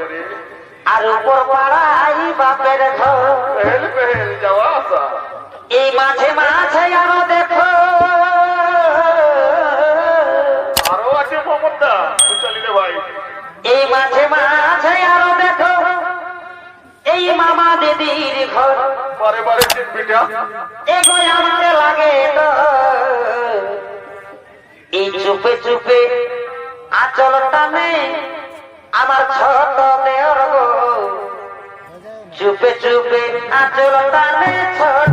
আর উপর পাড়াই বাপের ঘর। পেহেল পেহেল যাওয়া আসা। এই মাঝে মাঝে আরও দেখো। আরও আছে চলি ভাই। এই মাঝে মাঝে আরও দেখো। এই মামা দিদির ঘর। বারে বারে আমাকে লাগে তো। এই চুপে চুপে আচল টানে আমার ছোট চুপে চুপে আচল টানে ছোট দেওর